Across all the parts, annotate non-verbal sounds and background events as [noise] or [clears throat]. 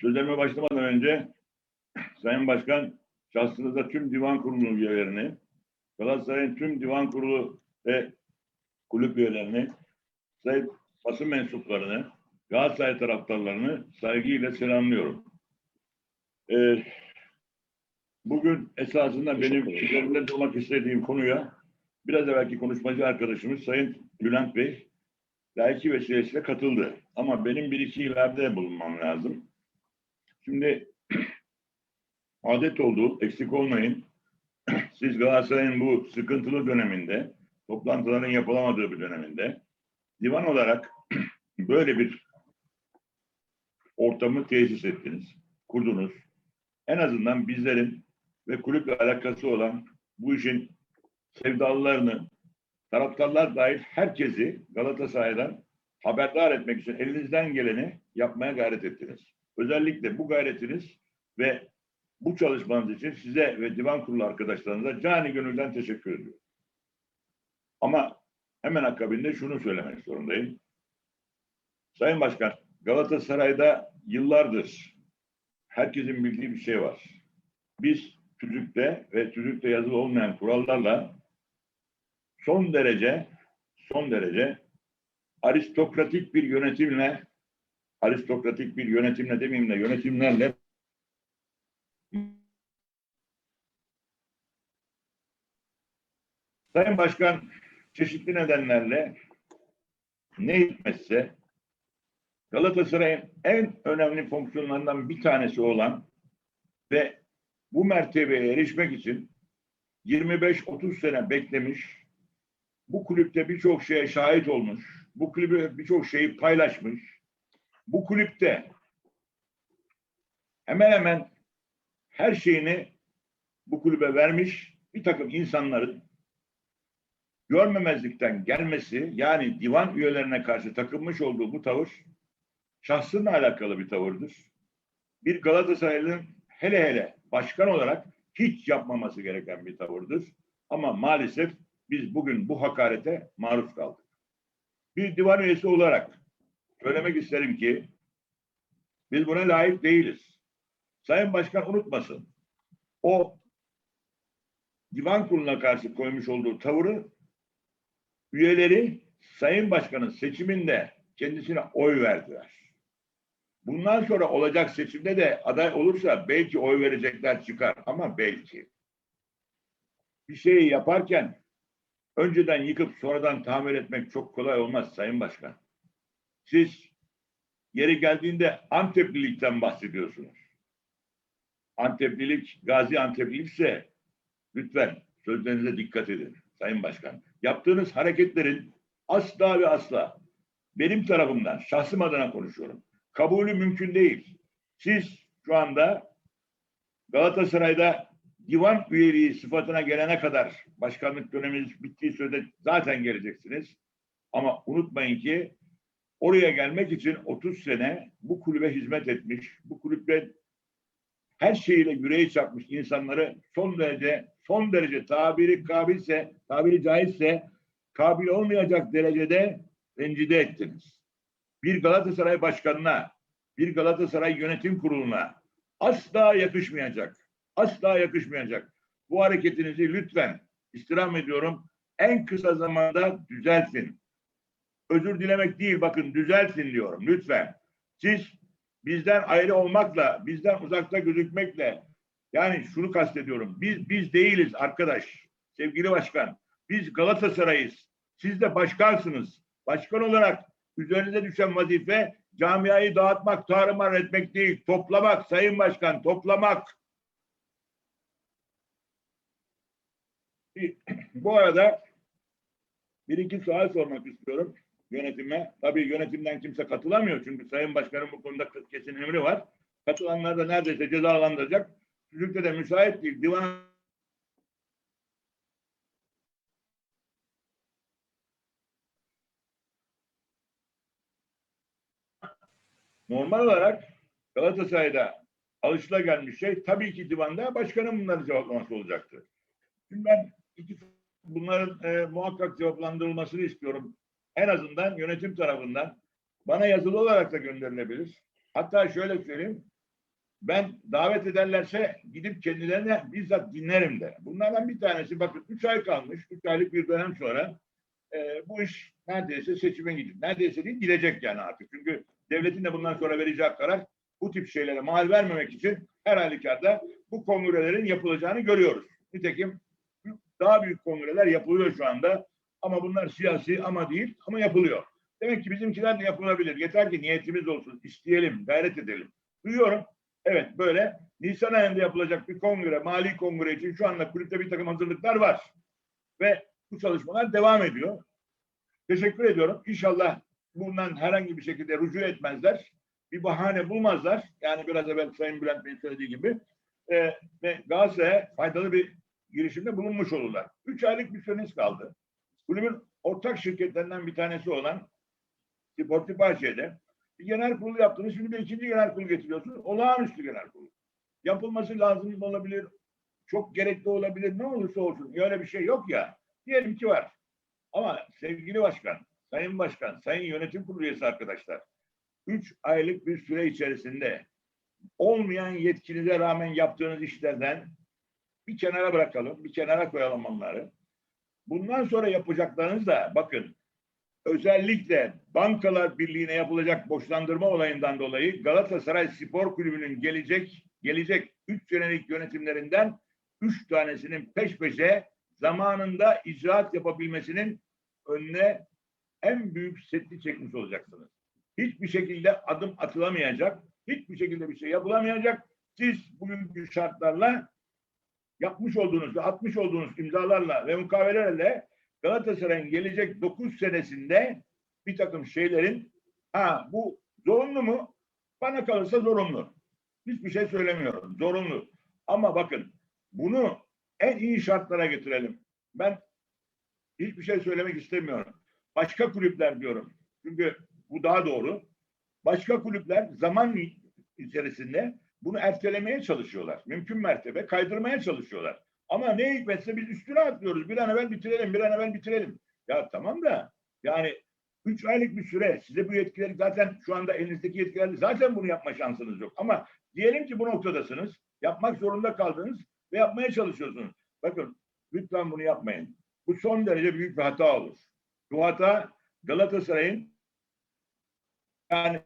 Sözlerime başlamadan önce Sayın Başkan şahsınızda tüm divan kurulu üyelerini, Galatasaray'ın tüm divan kurulu ve kulüp üyelerini, sayın basın mensuplarını, Galatasaray taraftarlarını saygıyla selamlıyorum. Ee, bugün esasında benim üzerinde durmak istediğim konuya biraz evvelki konuşmacı arkadaşımız Sayın Bülent Bey layıki vesilesiyle katıldı. Ama benim bir iki ileride bulunmam lazım. Şimdi [clears throat] adet oldu, eksik olmayın. [clears throat] Siz Galatasaray'ın bu sıkıntılı döneminde, toplantıların yapılamadığı bir döneminde divan olarak [clears throat] böyle bir ortamı tesis ettiniz, kurdunuz. En azından bizlerin ve kulüple alakası olan bu işin sevdalılarını, taraftarlar dahil herkesi Galatasaray'dan haberdar etmek için elinizden geleni yapmaya gayret ettiniz. Özellikle bu gayretiniz ve bu çalışmanız için size ve divan kurulu arkadaşlarınıza cani gönülden teşekkür ediyorum. Ama hemen akabinde şunu söylemek zorundayım. Sayın Başkan, Galatasaray'da yıllardır herkesin bildiği bir şey var. Biz tüzükte ve tüzükte yazılı olmayan kurallarla son derece son derece aristokratik bir yönetimle aristokratik bir yönetimle demeyeyim de yönetimlerle Sayın Başkan çeşitli nedenlerle ne hikmetse Galatasaray'ın en önemli fonksiyonlarından bir tanesi olan ve bu mertebeye erişmek için 25-30 sene beklemiş, bu kulüpte birçok şeye şahit olmuş, bu kulübe birçok şeyi paylaşmış, bu kulüpte hemen hemen her şeyini bu kulübe vermiş bir takım insanların görmemezlikten gelmesi yani divan üyelerine karşı takılmış olduğu bu tavır şahsınla alakalı bir tavırdır. Bir Galatasaraylı'nın hele hele başkan olarak hiç yapmaması gereken bir tavırdır. Ama maalesef biz bugün bu hakarete maruz kaldık. Bir divan üyesi olarak söylemek isterim ki biz buna layık değiliz. Sayın Başkan unutmasın. O divan kuruluna karşı koymuş olduğu tavırı üyeleri Sayın Başkan'ın seçiminde kendisine oy verdiler. Bundan sonra olacak seçimde de aday olursa belki oy verecekler çıkar ama belki. Bir şeyi yaparken önceden yıkıp sonradan tamir etmek çok kolay olmaz Sayın Başkan. Siz yeri geldiğinde Anteplilikten bahsediyorsunuz. Anteplilik, Gazi Anteplilikse lütfen sözlerinize dikkat edin Sayın Başkan. Yaptığınız hareketlerin asla ve asla benim tarafımdan, şahsım adına konuşuyorum. Kabulü mümkün değil. Siz şu anda Galatasaray'da divan üyeliği sıfatına gelene kadar başkanlık döneminiz bittiği sürede zaten geleceksiniz. Ama unutmayın ki oraya gelmek için 30 sene bu kulübe hizmet etmiş, bu kulüple her şeyiyle yüreği çarpmış insanları son derece son derece tabiri kabilse, tabiri caizse kabil olmayacak derecede rencide ettiniz. Bir Galatasaray başkanına, bir Galatasaray yönetim kuruluna asla yakışmayacak. Asla yakışmayacak. Bu hareketinizi lütfen istirham ediyorum en kısa zamanda düzeltin. Özür dilemek değil bakın düzeltin diyorum lütfen. Siz bizden ayrı olmakla, bizden uzakta gözükmekle yani şunu kastediyorum. Biz biz değiliz arkadaş. Sevgili başkan. Biz Galatasaray'ız. Siz de başkansınız. Başkan olarak üzerinize düşen vazife camiayı dağıtmak, tarumar etmek değil. Toplamak sayın başkan, toplamak. [clears throat] Bu arada bir iki sual sormak istiyorum yönetime. Tabii yönetimden kimse katılamıyor çünkü Sayın Başkan'ın bu konuda kesin emri var. Katılanlar da neredeyse cezalandıracak. Tüzükte de müsait değil. Divan normal olarak Galatasaray'da alışılagelmiş şey tabii ki divanda başkanın bunları cevaplaması olacaktır. Şimdi ben iki, bunların e, muhakkak cevaplandırılmasını istiyorum. En azından yönetim tarafından bana yazılı olarak da gönderilebilir. Hatta şöyle söyleyeyim. Ben davet ederlerse gidip kendilerine bizzat dinlerim de. Bunlardan bir tanesi bakın 3 ay kalmış. 3 aylık bir dönem sonra e, bu iş neredeyse seçime gidecek. Neredeyse değil gidecek yani artık. Çünkü devletin de bundan sonra vereceği karar bu tip şeylere mal vermemek için her halükarda bu kongrelerin yapılacağını görüyoruz. Nitekim daha büyük kongreler yapılıyor şu anda. Ama bunlar siyasi ama değil ama yapılıyor. Demek ki bizimkiler de yapılabilir. Yeter ki niyetimiz olsun. isteyelim, gayret edelim. Duyuyorum. Evet böyle Nisan ayında yapılacak bir kongre, mali kongre için şu anda kulüpte bir takım hazırlıklar var. Ve bu çalışmalar devam ediyor. Teşekkür ediyorum. İnşallah bundan herhangi bir şekilde rücu etmezler. Bir bahane bulmazlar. Yani biraz evvel Sayın Bülent Bey'in söylediği gibi. Ee, ve Galatasaray'a faydalı bir girişimde bulunmuş olurlar. Üç aylık bir süreniz kaldı. Kulübün ortak şirketlerinden bir tanesi olan Sportif Bahçe'de bir genel kurulu yaptınız. Şimdi bir ikinci genel kurulu getiriyorsunuz. Olağanüstü genel kurulu. Yapılması lazım olabilir. Çok gerekli olabilir. Ne olursa olsun. Öyle bir şey yok ya. Diyelim ki var. Ama sevgili başkan, sayın başkan, sayın yönetim kurulu üyesi arkadaşlar. Üç aylık bir süre içerisinde olmayan yetkinize rağmen yaptığınız işlerden bir kenara bırakalım, bir kenara koyalım onları. Bundan sonra yapacaklarınız da bakın özellikle Bankalar Birliği'ne yapılacak borçlandırma olayından dolayı Galatasaray Spor Kulübü'nün gelecek gelecek 3 senelik yönetimlerinden 3 tanesinin peş peşe zamanında icraat yapabilmesinin önüne en büyük setli çekmiş olacaksınız. Hiçbir şekilde adım atılamayacak, hiçbir şekilde bir şey yapılamayacak. Siz bugünkü şartlarla yapmış olduğunuz ve atmış olduğunuz imzalarla ve mukavelerle Galatasaray'ın gelecek 9 senesinde bir takım şeylerin ha bu zorunlu mu? Bana kalırsa zorunlu. Hiçbir şey söylemiyorum. Zorunlu. Ama bakın bunu en iyi şartlara getirelim. Ben hiçbir şey söylemek istemiyorum. Başka kulüpler diyorum. Çünkü bu daha doğru. Başka kulüpler zaman içerisinde bunu ertelemeye çalışıyorlar. Mümkün mertebe kaydırmaya çalışıyorlar. Ama ne hikmetse biz üstüne atlıyoruz. Bir an evvel bitirelim, bir an evvel bitirelim. Ya tamam da yani üç aylık bir süre size bu yetkileri zaten şu anda elinizdeki yetkilerle zaten bunu yapma şansınız yok. Ama diyelim ki bu noktadasınız. Yapmak zorunda kaldınız ve yapmaya çalışıyorsunuz. Bakın lütfen bunu yapmayın. Bu son derece büyük bir hata olur. Bu hata Galatasaray'ın yani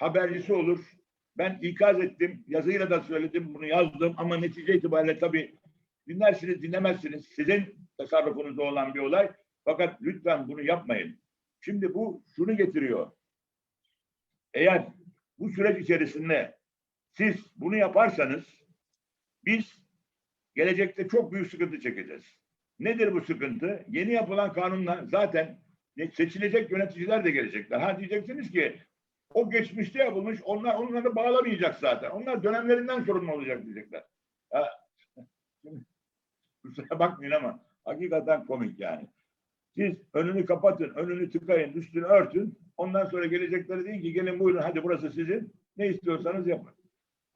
habercisi olur. Ben ikaz ettim, yazıyla da söyledim, bunu yazdım ama netice itibariyle tabii dinlersiniz, dinlemezsiniz. Sizin tasarrufunuzda olan bir olay. Fakat lütfen bunu yapmayın. Şimdi bu şunu getiriyor. Eğer bu süreç içerisinde siz bunu yaparsanız biz gelecekte çok büyük sıkıntı çekeceğiz. Nedir bu sıkıntı? Yeni yapılan kanunla zaten seçilecek yöneticiler de gelecekler. Ha diyeceksiniz ki o geçmişte yapılmış, onlar onları bağlamayacak zaten. Onlar dönemlerinden sorumlu olacak diyecekler. [laughs] Kusura bakmayın ama hakikaten komik yani. Siz önünü kapatın, önünü tıkayın, üstünü örtün. Ondan sonra gelecekleri deyin ki gelin buyurun hadi burası sizin. Ne istiyorsanız yapın.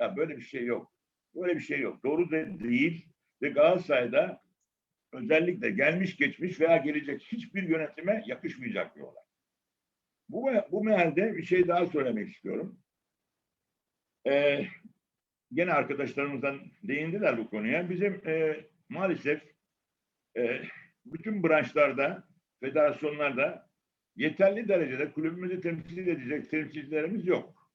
Ya böyle bir şey yok. Böyle bir şey yok. Doğru da değil. Ve Galatasaray'da özellikle gelmiş geçmiş veya gelecek hiçbir yönetime yakışmayacak bir olay. Bu, bu mealde bir şey daha söylemek istiyorum. Ee, gene arkadaşlarımızdan değindiler bu konuya. Bizim e, maalesef e, bütün branşlarda, federasyonlarda yeterli derecede kulübümüzü temsil edecek temsilcilerimiz yok.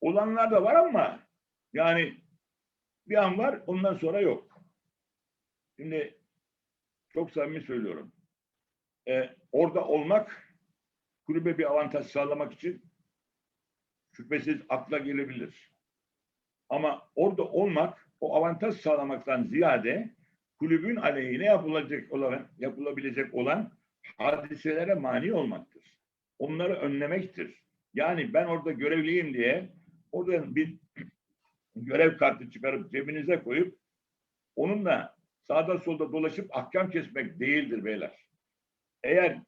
Olanlar da var ama yani bir an var ondan sonra yok. Şimdi çok samimi söylüyorum. Ee, orada olmak kulübe bir avantaj sağlamak için şüphesiz akla gelebilir. Ama orada olmak o avantaj sağlamaktan ziyade kulübün aleyhine yapılacak olan, yapılabilecek olan hadiselere mani olmaktır. Onları önlemektir. Yani ben orada görevliyim diye oradan bir [clears throat] görev kartı çıkarıp cebinize koyup onunla sağda solda dolaşıp ahkam kesmek değildir beyler. Eğer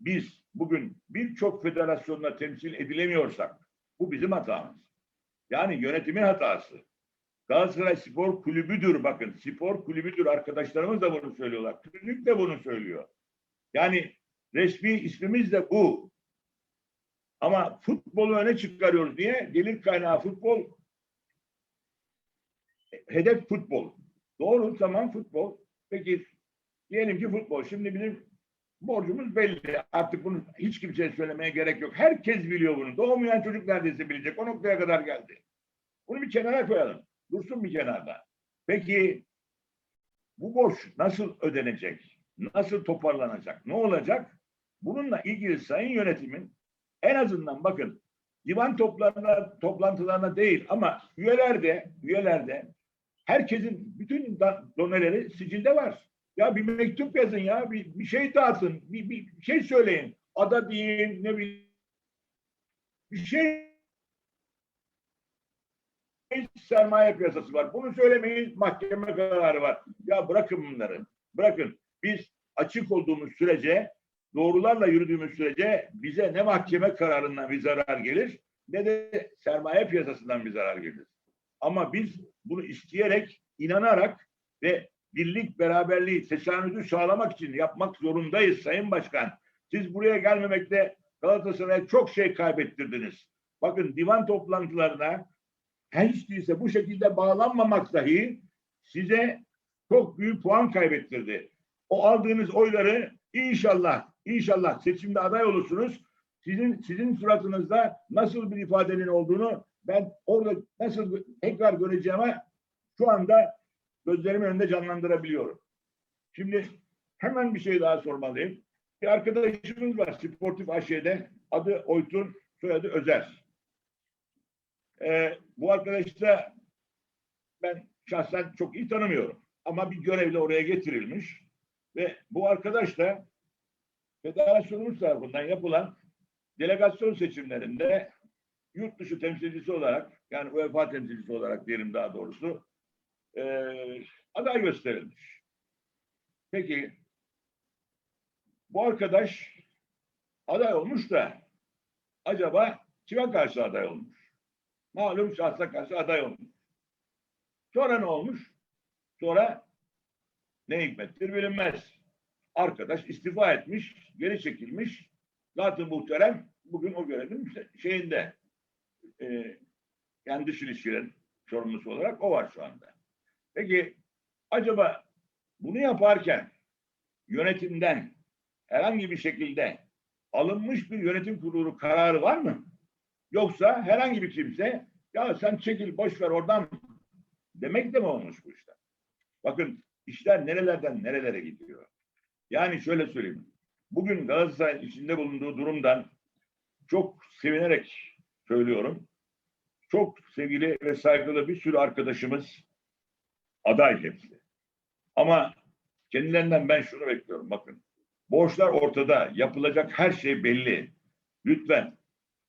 biz bugün birçok federasyonla temsil edilemiyorsak bu bizim hatamız. Yani yönetimin hatası. Galatasaray Spor Kulübü'dür bakın. Spor kulübüdür. Arkadaşlarımız da bunu söylüyorlar. Kulüp de bunu söylüyor. Yani resmi ismimiz de bu. Ama futbolu öne çıkarıyoruz. Niye? Gelir kaynağı futbol. Hedef futbol. Doğru tamam futbol. Peki diyelim ki futbol. Şimdi bizim borcumuz belli. Artık bunu hiç kimseye söylemeye gerek yok. Herkes biliyor bunu. Doğmayan çocuk neredeyse bilecek. O noktaya kadar geldi. Bunu bir kenara koyalım. Dursun bir kenarda. Peki bu borç nasıl ödenecek? Nasıl toparlanacak? Ne olacak? Bununla ilgili sayın yönetimin en azından bakın divan toplarına, toplantılarına değil ama üyelerde, üyelerde herkesin bütün doneleri sicilde var. Ya bir mektup yazın ya, bir, bir şey dağıtın, bir, bir şey söyleyin. Ada deyin, ne bileyim. Bir şey sermaye piyasası var. Bunu söylemeyin, mahkeme kararı var. Ya bırakın bunları. Bırakın. Biz açık olduğumuz sürece, doğrularla yürüdüğümüz sürece bize ne mahkeme kararından bir zarar gelir, ne de sermaye piyasasından bir zarar gelir. Ama biz bunu isteyerek, inanarak ve birlik, beraberliği, tesanüdü sağlamak için yapmak zorundayız Sayın Başkan. Siz buraya gelmemekte Galatasaray'a çok şey kaybettirdiniz. Bakın divan toplantılarına hiç değilse bu şekilde bağlanmamak dahi size çok büyük puan kaybettirdi. O aldığınız oyları inşallah inşallah seçimde aday olursunuz. Sizin sizin suratınızda nasıl bir ifadenin olduğunu ben orada nasıl tekrar göreceğime şu anda gözlerimin önünde canlandırabiliyorum. Şimdi hemen bir şey daha sormalıyım. Bir arkadaşımız var Sportif AŞ'de. Adı Oytun, soyadı Özer. Ee, bu arkadaşı da ben şahsen çok iyi tanımıyorum. Ama bir görevle oraya getirilmiş. Ve bu arkadaş da federasyonumuz tarafından yapılan delegasyon seçimlerinde yurt dışı temsilcisi olarak yani UEFA temsilcisi olarak diyelim daha doğrusu eee aday gösterilmiş. Peki bu arkadaş aday olmuş da acaba kime karşı aday olmuş? Malum şahsa karşı aday olmuş. Sonra ne olmuş? Sonra ne hikmettir bilinmez. Arkadaş istifa etmiş, geri çekilmiş. Zaten muhterem bugün o görevin şeyinde e, yani dış ilişkilerin sorumlusu olarak o var şu anda. Peki acaba bunu yaparken yönetimden herhangi bir şekilde alınmış bir yönetim kurulu kararı var mı? Yoksa herhangi bir kimse ya sen çekil boş ver oradan demek de mi olmuş bu işler? Bakın işler nerelerden nerelere gidiyor. Yani şöyle söyleyeyim. Bugün Galatasaray'ın içinde bulunduğu durumdan çok sevinerek söylüyorum. Çok sevgili ve saygılı bir sürü arkadaşımız aday hepsi. Ama kendilerinden ben şunu bekliyorum. Bakın borçlar ortada. Yapılacak her şey belli. Lütfen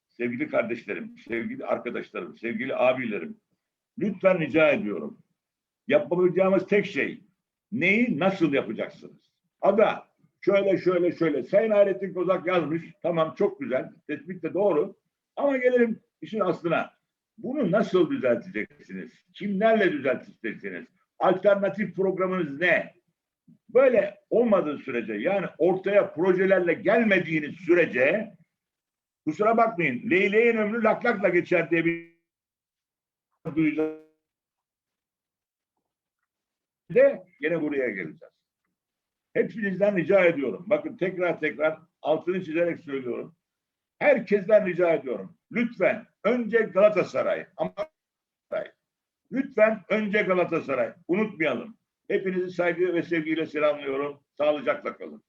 sevgili kardeşlerim, sevgili arkadaşlarım, sevgili abilerim lütfen rica ediyorum. Yapabileceğimiz tek şey neyi nasıl yapacaksınız? Ada şöyle şöyle şöyle Sayın Hayrettin Kozak yazmış. Tamam çok güzel. Tespit de doğru. Ama gelelim işin aslına. Bunu nasıl düzelteceksiniz? Kimlerle düzelteceksiniz? Alternatif programınız ne? Böyle olmadığı sürece yani ortaya projelerle gelmediğiniz sürece kusura bakmayın leyleğin ömrü laklakla geçer diye bir duyacağız. de yine buraya geleceğiz. Hepinizden rica ediyorum. Bakın tekrar tekrar altını çizerek söylüyorum. Herkesten rica ediyorum. Lütfen önce Galatasaray ama lütfen önce Galatasaray. Unutmayalım. Hepinizi saygı ve sevgiyle selamlıyorum. Sağlıcakla kalın.